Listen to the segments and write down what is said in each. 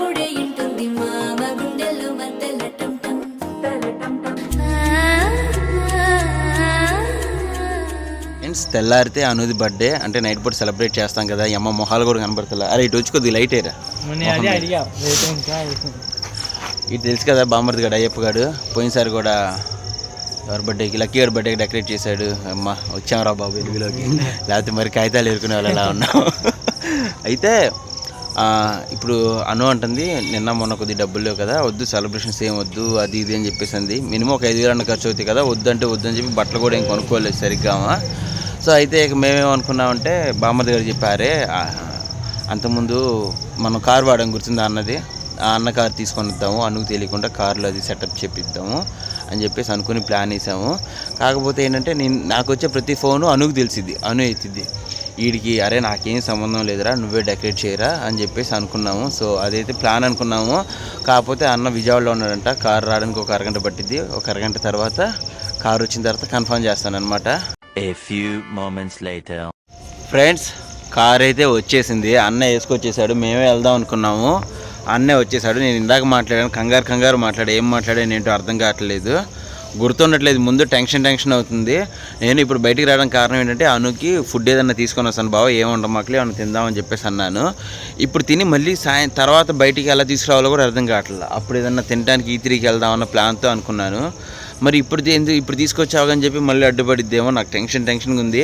అప్పుడే ఇంటుంది మామ ఫ్రెండ్స్ తెల్లారితే అనుది బర్త్డే అంటే నైట్ పూట సెలబ్రేట్ చేస్తాం కదా ఈ అమ్మ మొహాలు కూడా కనబడతలే. అరే ఇటు వచ్చి కొద్దిగా లైట్ అయ్యారా ఇది తెలుసు కదా బామ్మర్ది గడు అయ్యప్ప గాడు. పోయినసారి కూడా ఎవరి బర్త్డేకి లక్కీ గారి బర్త్డేకి డెకరేట్ చేశాడు. అమ్మ వచ్చాంరా బాబు వెలుగులోకి. లేకపోతే మరి కాగితాలు ఎరుకునే వాళ్ళు ఎలా ఉన్నాం. అయితే ఇప్పుడు అను అంటుంది నిన్న మొన్న కొద్ది డబ్బులు లేవు కదా వద్దు సెలబ్రేషన్స్ ఏం వద్దు అది ఇది అని చెప్పేసి అంది. మినిమం ఒక ఐదు వేలు అన్న ఖర్చు అవుతాయి కదా వద్దంటే వద్దని చెప్పి బట్టలు కూడా ఏం కొనుక్కోలేదు సరిగ్గా సో అయితే ఇక మేమేమనుకున్నామంటే బామ్మర్ది గారు చెప్పారే అంతకుముందు మనం కార్ వాడడం గుర్తుందా అన్నది? ఆ అన్న కార్ తీసుకొని వద్దాము అనుకు తెలియకుండా కార్లో అది సెటప్ చేపిద్దాము అని చెప్పేసి అనుకుని ప్లాన్ వేసాము. కాకపోతే ఏంటంటే నేను నాకు వచ్చే ప్రతి ఫోను అనుకు తెలిసిద్ది అను ఎత్తిద్ది. వీడికి అరే నాకేం సంబంధం లేదురా నువ్వే డెకరేట్ చేయరా అని చెప్పేసి అనుకున్నాము. సో అదైతే ప్లాన్ అనుకున్నాము. కాకపోతే అన్న విజయవాడలో ఉన్నాడంట కార్ రావడానికి ఒక అరగంట పట్టిద్ది. ఒక అరగంట తర్వాత కార్ వచ్చిన తర్వాత కన్ఫర్మ్ later. ఫ్రెండ్స్ కార్ అయితే వచ్చేసింది. అన్న వేసుకొచ్చేసాడు. మేమే వెళ్దాం అనుకున్నాము. అన్నే వచ్చేసాడు. నేను ఇందాక మాట్లాడాను. కంగారు కంగారు మాట్లాడు ఏం మాట్లాడాను ఏంటో అర్థం కావట్లేదు. గుర్తుండట్లేదు ముందు టెన్షన్ టెన్షన్ అవుతుంది. నేను ఇప్పుడు బయటికి రావడం కారణం ఏంటంటే అనుకి ఫుడ్ ఏదన్నా తీసుకొని వస్తాను బావ ఏముంటాం మాకు ఏమన్నా తిందామని చెప్పేసి అన్నాను. ఇప్పుడు తిని మళ్ళీ సాయం తర్వాత బయటికి ఎలా తీసుకురావాలో కూడా అర్థం కావట్లేదు. అప్పుడు ఏదన్నా తినడానికి ఈ తిరిగి వెళ్దామన్న ప్లాన్తో అనుకున్నాను. మరి ఇప్పుడు ఎందుకు ఇప్పుడు తీసుకొచ్చావు అని చెప్పి మళ్ళీ అడ్డుపడిద్దేమో నాకు టెన్షన్ టెన్షన్గా ఉంది.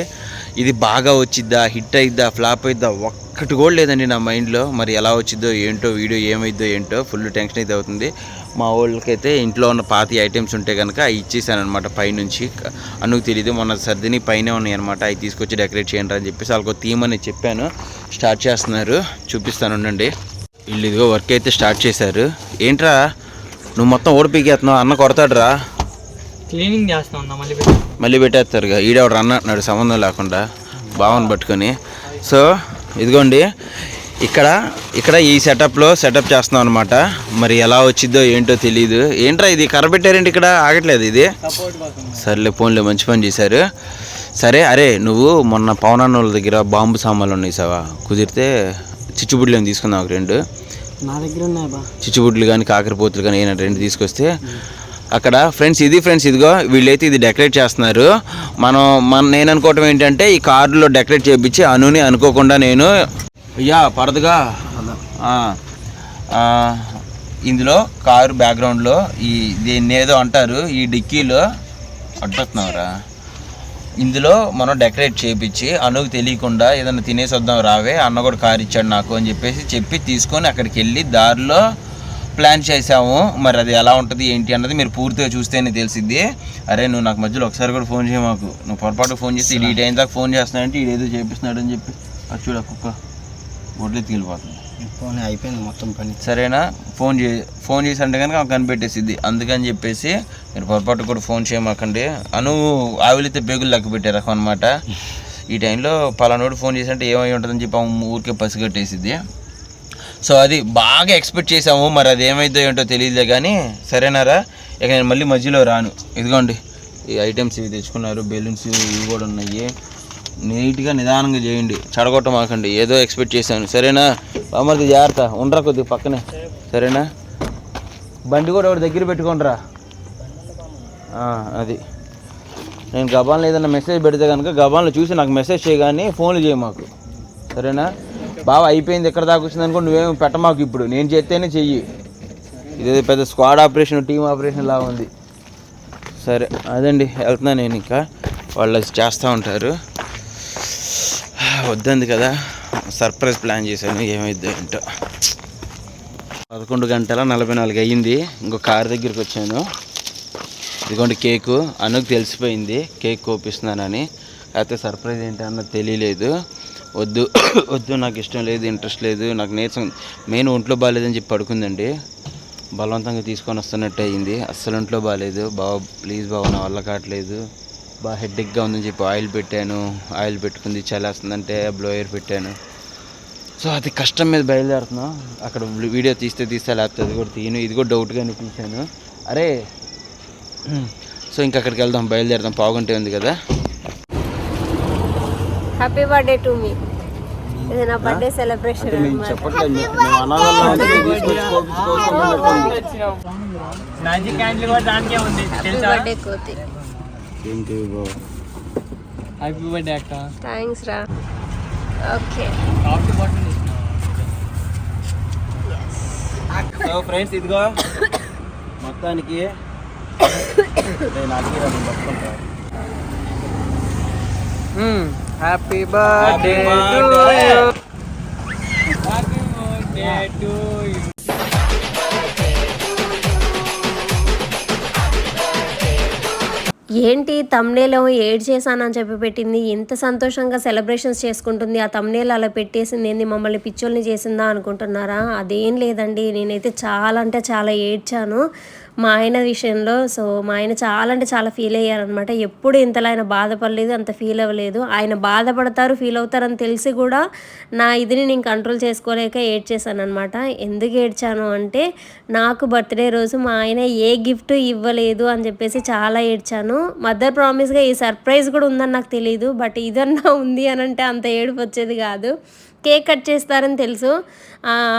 ఇది బాగా వచ్చిద్దా హిట్ అయిద్దా ఫ్లాప్ అయిద్దా ఒక్కటి కూడా లేదండి నా మైండ్లో. మరి ఎలా వచ్చిద్దో ఏంటో వీడియో ఏమైద్దో ఏంటో ఫుల్ టెన్షన్ అయితే అవుతుంది. మా వాళ్ళకైతే ఇంట్లో ఉన్న పాతి ఐటమ్స్ ఉంటే కనుక అవి ఇచ్చేసాను అనమాట పైనుంచి. అనుకు తెలియదు మొన్న సర్దిని పైన ఉన్నాయి అనమాట అవి తీసుకొచ్చి డెకరేట్ చేయండి అని చెప్పేసి వాళ్ళకి థీమ్ అని చెప్పాను. స్టార్ట్ చేస్తున్నారు. చూపిస్తాను ఉండండి. వీళ్ళు ఇదిగో వర్క్ అయితే స్టార్ట్ చేశారు. ఏంట్రా? నువ్వు మొత్తం ఓడిపీకేస్తున్నావు అన్న కొడతాడురా. క్లీనింగ్ చేస్తా ఉన్నా మళ్ళీ మళ్ళీ పెట్టేస్తారుగా. ఈడెవడు అన్న అంటున్నాడు సంబంధం లేకుండా. భావన పట్టుకొని. సో ఇదిగోండి. ఇక్కడ ఇక్కడ ఈ సెటప్లో సెటప్ చేస్తున్నాం అనమాట మరి ఎలా వచ్చిద్దో ఏంటో తెలియదు ఏంట్రా ఇది? కర్ర పెట్టారేంటి ఇక్కడ? ఆగట్లేదు ఇది. సర్లే ఫోన్లే మంచి పని చేశారు. సరే అరే నువ్వు మొన్న పవనాన్న వాళ్ళ దగ్గర బాంబు సామాన్లు ఉన్నాయి సావా? కుదిరితే చిచ్చుబుడ్లు ఏమి తీసుకుందాం ఒక రెండు. నా దగ్గర ఉన్నాయి చిచ్చుబుడ్లు కానీ కాకరపోతులు కానీ ఏమైనా రెండు తీసుకొస్తే అక్కడ ఫ్రెండ్స్ ఇది ఫ్రెండ్స్ ఇదిగో వీళ్ళైతే ఇది డెకరేట్ చేస్తున్నారు. మనం మన నేను అనుకోవటం ఏంటంటే ఈ కార్డులో డెకరేట్ చేయించి అనుని అనుకోకుండా నేను అయ్యా పరదుగా ఇందులో కారు బ్యాక్గ్రౌండ్లో ఈ దీన్ని ఏదో అంటారు ఈ డిక్కీలో అడ్డుతున్నావురా ఇందులో మనం డెకరేట్ చేయించి అనుకు తెలియకుండా ఏదైనా తినేసి వద్దాం రావే అన్న కూడా కారు ఇచ్చాడు నాకు అని చెప్పేసి చెప్పి తీసుకొని అక్కడికి వెళ్ళి దారిలో ప్లాన్ చేసాము మరి అది ఎలా ఉంటుంది ఏంటి అన్నది మీరు పూర్తిగా చూస్తేనే తెలిసింది అరే నువ్వు నాకు మధ్యలో ఒకసారి కూడా ఫోన్ చేయ మాకు నువ్వు పొరపాటు ఫోన్ చేసి ఈ టైం దాకా ఫోన్ చేస్తున్నాడంటే ఇదేదో చేపిస్తున్నాడు అని చెప్పి. అది చూడ కుక్క. ఒడ్లు తీలిపోతుంది ఫోన్ అయిపోయింది మొత్తం పని. సరేనా? ఫోన్ చే ఫోన్ చేసి అంటే కనుక కనిపెట్టేసిద్ది. అందుకని చెప్పేసి మీరు పొరపాటు కూడా ఫోన్ చేయమాకండి. అను ఆవిలితే బేగులు లెక్క పెట్టే రకం అనమాట ఈ టైంలో పలానోడు ఫోన్ చేసి అంటే ఏమై ఉంటుందని చెప్పి ఊరికే పసిగట్టేసిద్ది సో అది బాగా ఎక్స్పెక్ట్ చేసాము మరి అది ఏమైందో ఏంటో తెలియదులే కానీ సరేనారా? ఇక నేను మళ్ళీ మధ్యలో రాను. ఇదిగోండి ఈ ఐటమ్స్ ఇవి తెచ్చుకున్నారు. బెలూన్స్ ఇవి కూడా ఉన్నాయి. నీట్గా నిదానంగా చేయండి. చెడగొట్టమాకండి. ఏదో ఎక్స్పెక్ట్ చేశాను. సరేనా? బామ్మది జాగ్రత్త. ఉండరా కొద్దిగా పక్కనే. సరేనా? బండి కూడా ఒకటి దగ్గర పెట్టుకోండిరా. అది. నేను గబాన్లో ఏదైనా మెసేజ్ పెడితే కనుక గబాన్లో చూసి నాకు మెసేజ్ చేయగానే ఫోన్లు చేయి మాకు. సరేనా? బాగా అయిపోయింది. ఎక్కడ దాకా వచ్చింది అనుకో నువ్వేం పెట్టమాకు ఇప్పుడు. నేను చేస్తేనే చెయ్యి. ఇదేదో పెద్ద స్క్వాడ్ ఆపరేషన్ టీమ్ ఆపరేషన్ లాగా ఉంది. సరే అదండి. వెళ్తున్నాను నేను ఇంకా. వాళ్ళు చేస్తూ ఉంటారు. వద్దంది కదా. సర్ప్రైజ్ ప్లాన్ చేశాను ఏమైద్దో ఏంటో. పదకొండు గంటల నలభై నాలుగు అయ్యింది. ఇంకో కార్ దగ్గరికి వచ్చాను. ఇదిగోండి కేకు. అనుకు తెలిసిపోయింది కేక్ కోపిస్తున్నానని. అయితే సర్ప్రైజ్ ఏంటి అన్నది తెలియలేదు. వద్దు వద్దు నాకు ఇష్టం లేదు ఇంట్రెస్ట్ లేదు నాకు నీరసం మెయిన్ ఒంట్లో బాగాలేదని చెప్పి పడుకుందండి. బలవంతంగా తీసుకొని వస్తున్నట్టు అయింది అస్సలు ఒంట్లో బాగాలేదు. బావ ప్లీజ్ బావ నా వల్ల కావట్లేదు. బాగా హెడ్డెక్గా ఉందని చెప్పి ఆయిల్ పెట్టాను. ఆయిల్ పెట్టుకుంది చలేస్తుందంటే బ్లోయర్ పెట్టాను. సో అది కష్టం మీద బయలుదేరుతున్నాం. అక్కడ వీడియో తీస్తే తీస్తే లేకపోతే అది కూడా తీయను. ఇది కూడా డౌట్గానే తీశాను. అరే సో ఇంక అక్కడికి వెళ్దాం బయలుదేరుదాం. పావుగంటే ఉంది కదా? హ్యాపీ బర్త్డే టు మీ ఇది నా బర్త్డే సెలబ్రేషన్ బర్త్డే కోతి. బ్రో హ్యాపీ బర్త్డే అక్క. థ్యాంక్స్ రా. Okay coffee bottle so friends ఇదిగో. మొత్తానికి నేను అడిగిరా happy Happy birthday birthday. Happy birthday to ఏంటి తమ్నేలో ఏడ్ చేశానని చెప్పి పెట్టింది? ఇంత సంతోషంగా సెలబ్రేషన్స్ చేసుకుంటుంది. ఆ తమ్నేలు అలా పెట్టేసింది ఏంది? మమ్మల్ని పిచ్చోల్ని చేసిందా అనుకుంటున్నారా? అదేం లేదండి. నేనైతే చాలా అంటే చాలా ఏడ్చాను. మా ఆయన విషయంలో సో మా ఆయన చాలా అంటే చాలా ఫీల్ అయ్యారనమాట ఎప్పుడు ఇంతలా ఆయన బాధపడలేదు అంత ఫీల్ అవ్వలేదు. ఆయన బాధపడతారు ఫీల్ అవుతారని తెలిసి కూడా నా ఇదిని నేను కంట్రోల్ చేసుకోలేక ఏడ్చేసాను అనమాట ఎందుకు ఏడ్చాను అంటే నాకు బర్త్డే రోజు మా ఆయన ఏ గిఫ్ట్ ఇవ్వలేదు అని చెప్పేసి చాలా ఏడ్చాను. మదర్ ప్రామిస్గా ఈ సర్ప్రైజ్ కూడా ఉందని నాకు తెలియదు బట్ ఇదన్నా ఉంది అని అంటే అంత ఏడుపు వచ్చేది కాదు. కేక్ కట్ చేస్తారని తెలుసు.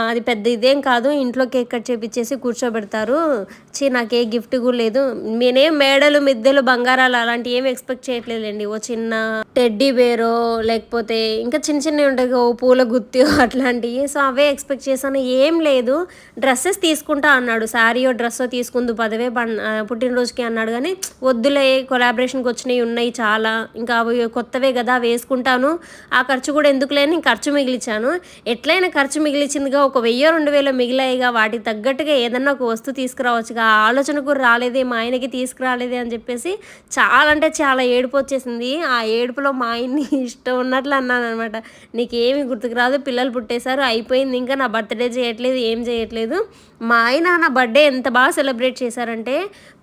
అది పెద్ద ఇదేం కాదు. ఇంట్లో కేక్ కట్ చేపించేసి కూర్చోబెడతారు. చీ నాకు ఏ గిఫ్ట్ కూడా లేదు. నేనేం మేడలు మిద్దెలు బంగారాలు అలాంటివి ఏమి ఎక్స్పెక్ట్ చేయట్లేదండి ఓ చిన్న టెడ్డీ బేరో లేకపోతే ఇంకా చిన్న చిన్నవి ఉంటాయి ఓ పూల గుత్తి అట్లాంటివి. సో అవే ఎక్స్పెక్ట్ చేశాను. ఏం లేదు. డ్రెస్సెస్ తీసుకుంటా అన్నాడు. శారీయో డ్రెస్సో తీసుకుందు పదవే బన్- పుట్టినరోజుకి అన్నాడు కానీ వద్దులే కొలాబరేషన్కి వచ్చినవి ఉన్నాయి చాలా. ఇంకా అవి కొత్తవే కదా వేసుకుంటాను. ఆ ఖర్చు కూడా ఎందుకు లేని ఖర్చు మిగిలి ఇచ్చాను. ఎట్లయినా ఖర్చు మిగిలిచిందిగా ఒక వెయ్యి రెండు వేలు మిగిలాయిగా వాటికి తగ్గట్టుగా ఏదన్నా ఒక వస్తువు తీసుకురావచ్చుగా. ఆ ఆలోచన కూడా రాలేదే మా ఆయనకి తీసుకురాలేదే అని చెప్పేసి చాలా అంటే చాలా ఏడుపు వచ్చేసింది. ఆ ఏడుపులో మా ఆయన్ని ఇష్టం ఉన్నట్లు అన్నాను అనమాట. నీకేమి గుర్తుకు రాదు పిల్లలు పుట్టేశారు అయిపోయింది ఇంకా నా బర్త్డే చేయట్లేదు ఏం చేయట్లేదు. మా ఆయన నా బర్త్డే ఎంత బాగా సెలబ్రేట్ చేశారంటే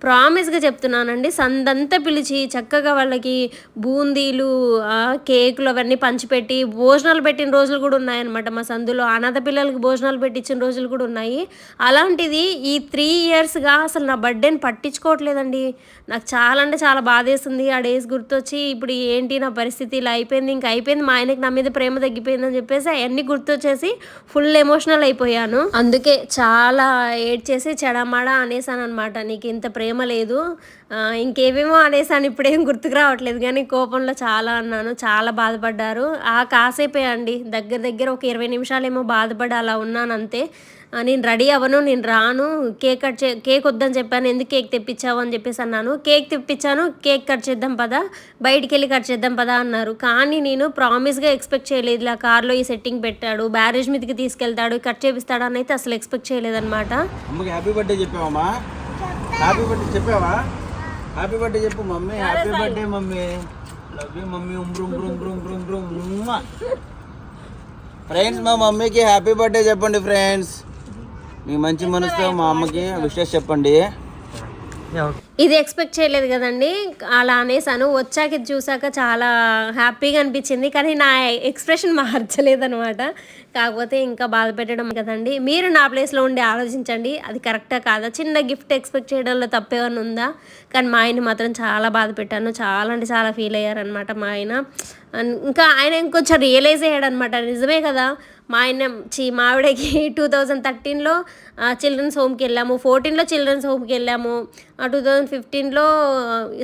ప్రామిస్గా చెప్తున్నానండి. సందంతా పిలిచి చక్కగా వాళ్ళకి బూందీలు కేకులు అవన్నీ పంచిపెట్టి భోజనాలు పెట్టిన రోజులు కూడా ఉన్నాయన్నమాట. మా సందులో అనాథ పిల్లలకి భోజనాలు పెట్టించిన రోజులు కూడా ఉన్నాయి. అలాంటిది ఈ త్రీ ఇయర్స్గా అసలు నా బర్త్డేని పట్టించుకోవట్లేదండి. నాకు చాలా అంటే చాలా బాధేస్తుంది. ఆ డేస్ గుర్తొచ్చి ఇప్పుడు ఏంటి నా పరిస్థితి? ఇలా అయిపోయింది ఇంకా అయిపోయింది. మా ఆయనకి నా మీద ప్రేమ తగ్గిపోయిందని చెప్పేసి అవన్నీ గుర్తొచ్చేసి ఫుల్ ఎమోషనల్ అయిపోయాను. అందుకే చాలా ఏడ్ చేసి చెడమాడ అనేసాను అనమాట నీకు ఇంత ప్రేమ లేదు. ఇంకేమేమో అనేసాను ఇప్పుడేం గుర్తుకు రావట్లేదు. కానీ కోపంలో చాలా అన్నాను చాలా బాధపడ్డారు. ఆ కాసేపే అండి దగ్గర దగ్గర ఒక ఇరవై నిమిషాలేమో బాధపడి అలా ఉన్నాను అంతే. నేను రెడీ అవ్వను నేను రాను కేక్ కట్ చే కేక్ వద్దని చెప్పాను ఎందుకు కేక్ తెప్పించావు అని చెప్పేసి అన్నాను. కేక్ తెప్పించాను కేక్ కట్ చేద్దాం పదా బయటికి వెళ్ళి కట్ చేద్దాం పదా అన్నారు. కానీ నేను ప్రామిస్గా ఎక్స్పెక్ట్ చేయలేదు ఇలా కార్లో ఈ సెట్టింగ్ పెట్టాడు బ్యారేజ్ మీదకి తీసుకెళ్తాడు కట్ చేపిస్తాడు అని అయితే అసలు ఎక్స్పెక్ట్ చేయలేదన్నమాట. హ్యాపీ బర్త్డే చెప్పావా హ్యాపీ బర్త్డే చెప్పావా? హ్యాపీ బర్త్డే చెప్పు mummy. Happy birthday mummy. Love you mummy. ఉమ్రు ఉమ్రు ఉమ్రు ఉమ్రు ఉమ్రు ఉమ్మా. ఫ్రెండ్స్ మా మమ్మీకి హ్యాపీ బర్త్డే చెప్పండి ఫ్రెండ్స్ మీ మంచి మనసుతో మా అమ్మకి విషెస్ చెప్పండి. ఇది ఎక్స్పెక్ట్ చేయలేదు కదండి. అలా అనేసాను. వచ్చాక ఇది చూసాక చాలా హ్యాపీగా అనిపించింది. కానీ నా ఎక్స్ప్రెషన్ మార్చలేదనమాట కాకపోతే ఇంకా బాధ పెట్టడం కదండి. మీరు నా ప్లేస్లో ఉండి ఆలోచించండి. అది కరెక్టా కాదా? చిన్న గిఫ్ట్ ఎక్స్పెక్ట్ చేయడంలో తప్పేమన్నా ఉందా? కానీ మా ఆయన మాత్రం చాలా బాధ పెట్టాను. చాలా అంటే చాలా ఫీల్ అయ్యారనమాట మా ఆయన. ఇంకా ఆయన ఇంకొంచెం రియలైజ్ అయ్యాడు అనమాట నిజమే కదా? మా ఆయన చి మావిడకి టూ థౌజండ్ థర్టీన్లో చిల్డ్రన్స్ హోమ్కి వెళ్ళాము. ఫోర్టీన్లో చిల్డ్రన్స్ హోమ్కి వెళ్ళాము. టూ థౌజండ్ ఫిఫ్టీన్లో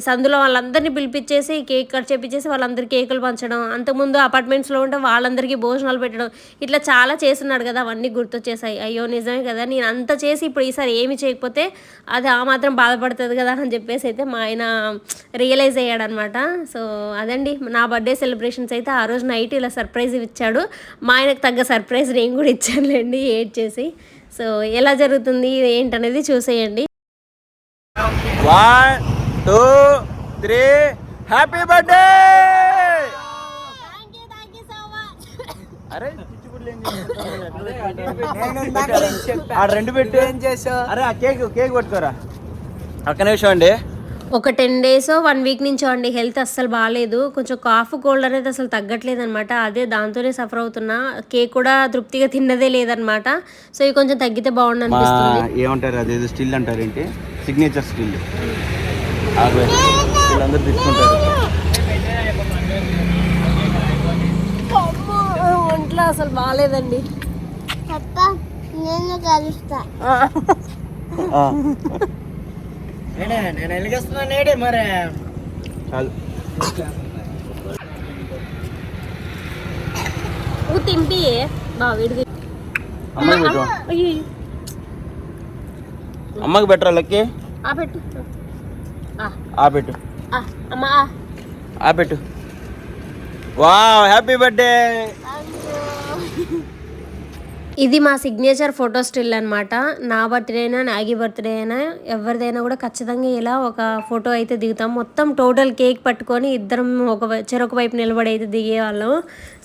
సందులో వాళ్ళందరినీ పిలిపించేసి కేక్ కట్ చేపించేసి వాళ్ళందరికీ కేకులు పంచడం అంతకుముందు అపార్ట్మెంట్స్లో ఉంటే వాళ్ళందరికీ భోజనాలు పెట్టడం ఇట్లా చాలా చేస్తున్నాడు కదా అవన్నీ గుర్తొచ్చేసాయి. అయ్యో నిజమే కదా నేను అంత చేసి ఇప్పుడు ఈసారి ఏమి చేయకపోతే అది ఆ మాత్రం బాధపడుతుంది కదా అని చెప్పేసి అయితే మా ఆయన రియలైజ్ అయ్యాడనమాట. సో అదండి నా బర్త్డే సెలబ్రేషన్స్ అయితే ఆ రోజు నైట్ ఇలా సర్ప్రైజ్ ఇచ్చాడు. మా ఆయనకు తగ్గ సర్ప్రైజ్ నేను కూడా ఇచ్చానులేండి ఏడ్ చేసి. సో ఎలా జరుగుతుంది ఏంటనేది చూసేయండి. One two three happy birthday అరే ఆ రెండు పెట్టి. ఏం చేసావు అరే ఆ కేక్ కేక్ పట్టుకోరా. ఒక్క నిమిషం అండి. ఒక టెన్ డేస్ వన్ వీక్ నుంచో అండి. హెల్త్ అస్సలు బాగాలేదు కొంచెం కాఫ్ కోల్డ్ అనేది అసలు తగ్గట్లేదు అనమాట అదే దాంతోనే సఫర్ అవుతున్నా. కేక్ కూడా తృప్తిగా తిన్నదే లేదనమాట. సో ఇవి కొంచెం తగ్గితే బాగుండు మా అనిపిస్తుంది. ఏమంటారు అదేదో స్టిల్ అంటారు ఏంటి? సిగ్నేచర్ స్టిల్ వీళ్ళందరూ తీసుకుంటారు. ఒంటి ఎట్లా అసలు బాగాలేదండి. నేను కలుస్తా. నేను వెలిగిస్తున్నా నేడే మరి. చాలు. తింపి. బాగా విడిది. అమ్మకి పెట్టు అమ్మకి పెట్టరా లక్కి? ఆ పెట్టు. ఆ, ఆ పెట్టు. ఆ, అమ్మా ఆ. ఆ పెట్టు. వా హ్యాపీ బర్త్డే. ఇది మా సిగ్నేచర్ ఫోటో స్టిల్ అనమాట నా బర్త్డే అయినా నాగి బర్త్డే అయినా ఎవరిదైనా కూడా ఖచ్చితంగా ఇలా ఒక ఫోటో అయితే దిగుతాం. మొత్తం టోటల్ కేక్ పట్టుకొని ఇద్దరం ఒక చెరొక వైపు నిలబడి అయితే దిగేవాళ్ళం.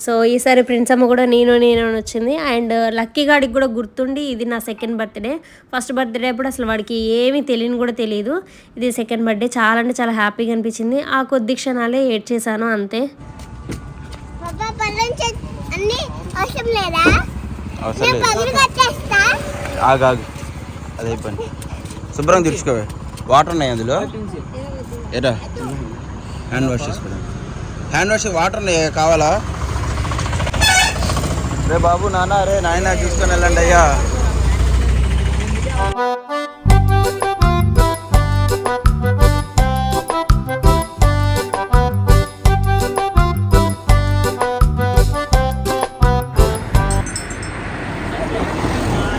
సో ఈసారి ప్రిన్స్ అమ్మ కూడా నేను నేను అని వచ్చింది. అండ్ లక్కీ గాడికి కూడా గుర్తుండి ఇది నా సెకండ్ బర్త్డే ఫస్ట్ బర్త్డే అప్పుడు అసలు వాడికి ఏమీ తెలియని కూడా తెలియదు ఇది సెకండ్ బర్త్డే చాలా అంటే చాలా హ్యాపీగా అనిపించింది. ఆ కొద్ది క్షణాలే ఏడ్ చేశాను అంతే. అవసరం లేదా? అవసరం లేదు. ఆగు ఆగు. అదే పని శుభ్రం తెచ్చుకోవే వాటర్ ఉన్నాయి అందులో? ఏరా? హ్యాండ్ వాష్ చేసుకోవడం. హ్యాండ్ వాష్ వాటర్ ఉన్నాయి కావాలా? రే బాబు నాన్న రే నాయన చూసుకొని వెళ్ళండి అయ్యా.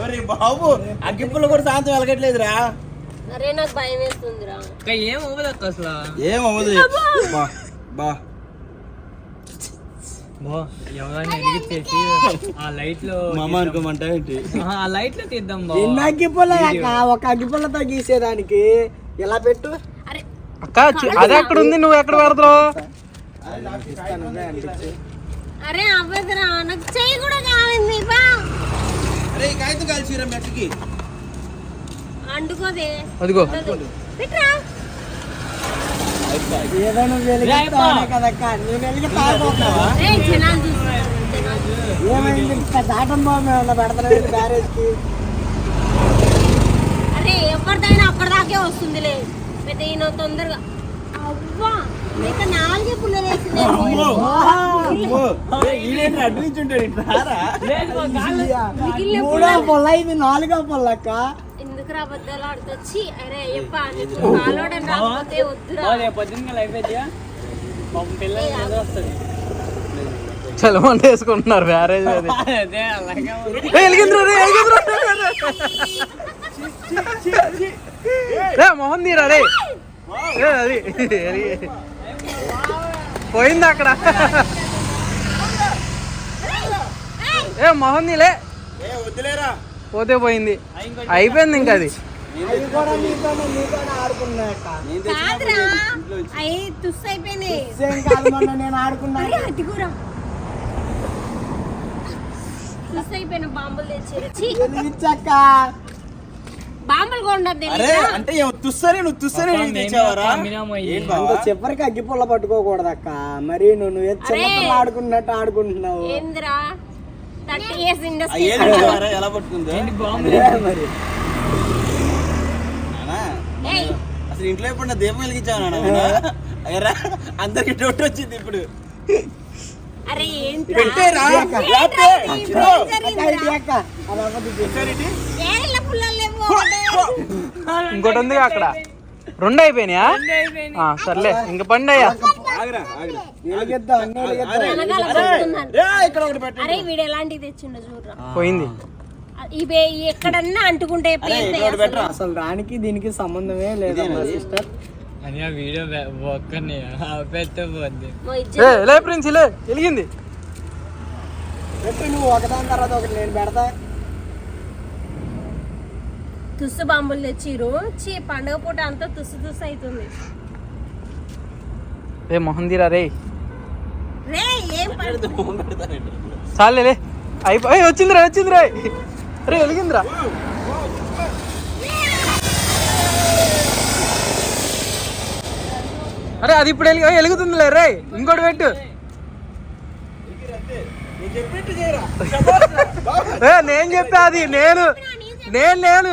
ఒరే బాబు అగ్గిపుల్ల కూడా సాయంత్రం వెలగట్లేదురా. అరే నాకు భయం వేస్తుందిరా. ఇంకా ఏం అవ్వదు అక్క అసలు. ఏం అవ్వదు. బా ఎవరైనా ఆ లైట్లో అనుకోమంటా ఏంటి? ఆ లైట్లో తీద్దాం బా. ఎన్ని అగ్గిపుల్ల ఒక అగ్గిపుల్లతో గీసేదానికి. ఇలా పెట్టు? అరే అక్క అది ఎక్కడ ఉంది నువ్వు ఎక్కడ పెడతావు? అరే అవ్వదురా నాకు కూడా బా కాగితం కాల్చిరా మెట్లకి. అండుకోదే అదిగో. పెట్టరా. ఏదైనా వెలిగిస్తానే కదక్క. నేను వెలిగిస్తావా రే జనాలు చూస్తున్నారు. జనాలు చూస్తున్నారు. ఏమైంది దాటం బాబు ఏమన్నా పెడతాను బ్యారేజ్కి అరే ఎవరిదైనా అక్కడిదాకే వస్తుందిలే. పెద్ద ఈయన తొందరగా. అవ్వా. మూడో పొల్ల. ఇది నాలుగో పొల్లక్క. ఎందుకు ఆడుతొచ్చి అరే అయ్యప్ప నీకు కాలోడని రాకపోతే వద్దురా. పొద్దున్న అయిపోయింది పాపం పిల్లలు నిద్ర వస్తుంది. చలమంట వేసుకుంటున్నారు మ్యారేజ్ అదే. మొహం తీరా అది. పోయింది అక్కడ? ఏ మొహం వద్దులేరా. పోతే పోయింది. అయిపోయింది ఇంకా అది. బాంబులు తెచ్చి బాంబులు కొండద్దు అరే అంటే తుస్సని నువ్వు తుస్సని తెచ్చావరా? చివరికి అగ్గి పుల్ల పట్టుకోకూడదక్క మరి నువ్వు నువ్వు చిన్నపిల్ల ఆడుకున్నట్టు ఆడుకుంటున్నావు? ఏందిరా? థర్టీ ఇయర్స్ ఆ ఇండస్ట్రీ ఏది తెచ్చావరా? ఎలా పట్టుకుందో? ఏ మరి. నానా, ఏయ్. అసలు ఇంట్లో ఎప్పుడు దీపం వెలిగించావు నాన్న అయ్యరా అందరికి డౌట్ వచ్చింది ఇప్పుడు. అరే ఏంట్రా? పెట్టేరా ఇంకోటి ఉంది అక్కడ. రెండు అయిపోయినాయా? ఆ, సర్లే ఇంక పండి అయ్యా. అరే, వీడు ఎలాంటివి తెచ్చిండో చూడరా. పోయింది. ఇవే ఎక్కడన్నా అంటుకుంటే అసలు. పెట్టరా? అసలు. దానికి దీనికి సంబంధమే లేదమ్మా సిస్టర్. లే ప్రిన్స్ లే వెలిగింది. నువ్వు ఒకదాని తర్వాత ఒకటి నేను పెడతా. తుస్సు బాంబులు తెచ్చిరు చీ పండగ పూట అంతా తుస్సు తుస్సు అవుతుంది ఏ మొహం తీరా రే. రే ఏం పండుగ చాలే లే. అయిపోయి వచ్చిందిరా వచ్చిందిరా. రే వెలిగిందిరా. అరే అది ఇప్పుడు వెలిగి వెలుగుతుందిలే రే. ఇంకోటి పెట్టు. ఏ, నేను చెప్పా అది నేను. నేను నేను.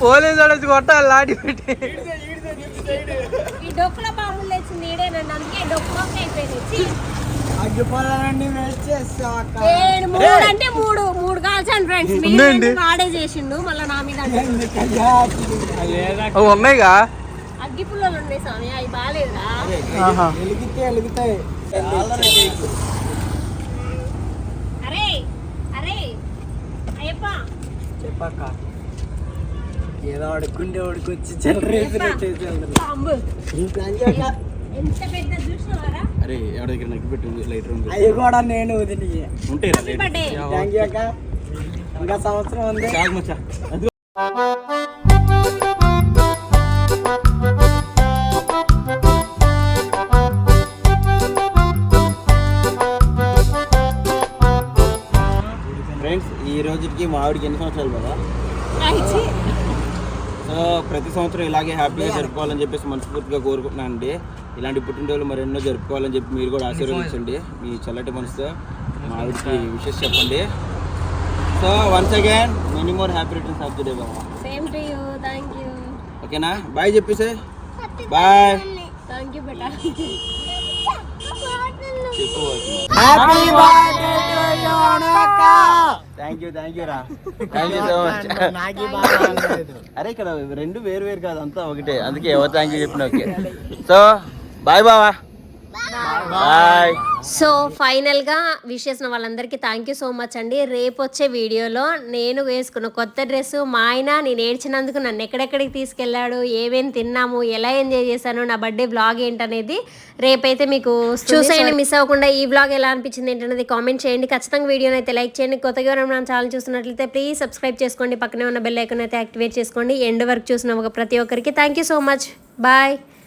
పోలీసు వాడు వచ్చి కొట్టాలి లాఠీ పెట్టి. ఈ డొక్కుల ఈడేనండి అందుకే అయిపోయింది. మూడు అంటే మూడు. మూడు కాల్చాను ఫ్రెండ్స్. వాడే చేసిండు మళ్ళీ నా మీద అంటే. ఎందుకయ్యా? అవి ఉన్నాయిగా? అగ్గి పుల్లలు ఉన్నాయి స్వామి అవి బాగాలేదురా ఆహా. వెలిగితే వెలుగుతాయి అరే అరే అయ్యప్ప చెప్పక్క ఏదో అడుక్కుంటే అడుకొచ్చి అరే ఎవరి దగ్గర నగ్గి పెట్టి లైటర్ ఉంది అవి కూడా నేను వదిలి ఉంటాయి ఇంకా సంవత్సరం ఉంది. రోజుకి మావిడికి ఎన్ని సంవత్సరాలు కదా సో ప్రతి సంవత్సరం ఇలాగే హ్యాపీగా జరుపుకోవాలని చెప్పేసి మనస్ఫూర్తిగా కోరుకుంటున్నాను అండి ఇలాంటి పుట్టినరోజులు మరెన్నో జరుపుకోవాలని చెప్పి మీరు కూడా ఆశీర్వదించండి. మీ చల్లటి మనసుతో మా ఆవిడకి విషెస్ చెప్పండి. So once again many more happy returns of the day Baba. Same to you thank you ఓకేనా బాయ్ చెప్పేసే bye thank you beta happy birthday thank you thank you రా థ్యాంక్ యూ సో మచ్ నాకి బాగా అరే ఇక్కడ రెండు వేరు వేరు కాదు అంతా ఒకటే. అందుకే ఎవరు థ్యాంక్ యూ చెప్పిన ఓకే. సో బాయ్ బావా బాయ్ సో ఫైనల్గా విష్ చేసిన వాళ్ళందరికీ థ్యాంక్ యూ సో మచ్ అండి. రేపు వచ్చే వీడియోలో నేను వేసుకున్న కొత్త డ్రెస్ మా ఆయన నేను ఏడ్చినందుకు నన్ను ఎక్కడెక్కడికి తీసుకెళ్ళాడు ఏమేమి తిన్నాము ఎలా ఎంజాయ్ చేశాను నా బర్త్డే బ్లాగ్ ఏంటనేది రేపైతే మీకు చూసేయండి మిస్ అవ్వకుండా ఈ బ్లాగ్ ఎలా అనిపించింది ఏంటనేది కామెంట్ చేయండి. ఖచ్చితంగా వీడియోని అయితే లైక్ చేయండి. కొత్తగా మన ఛానల్ చూస్తున్నట్లయితే ప్లీజ్ సబ్స్క్రైబ్ చేసుకోండి. పక్కనే ఉన్న బెల్ ఐకాన్ అయితే యాక్టివేట్ చేసుకోండి. ఎండ్ వరకు చూసిన ఒక ప్రతి ఒక్కరికి thank you so much bye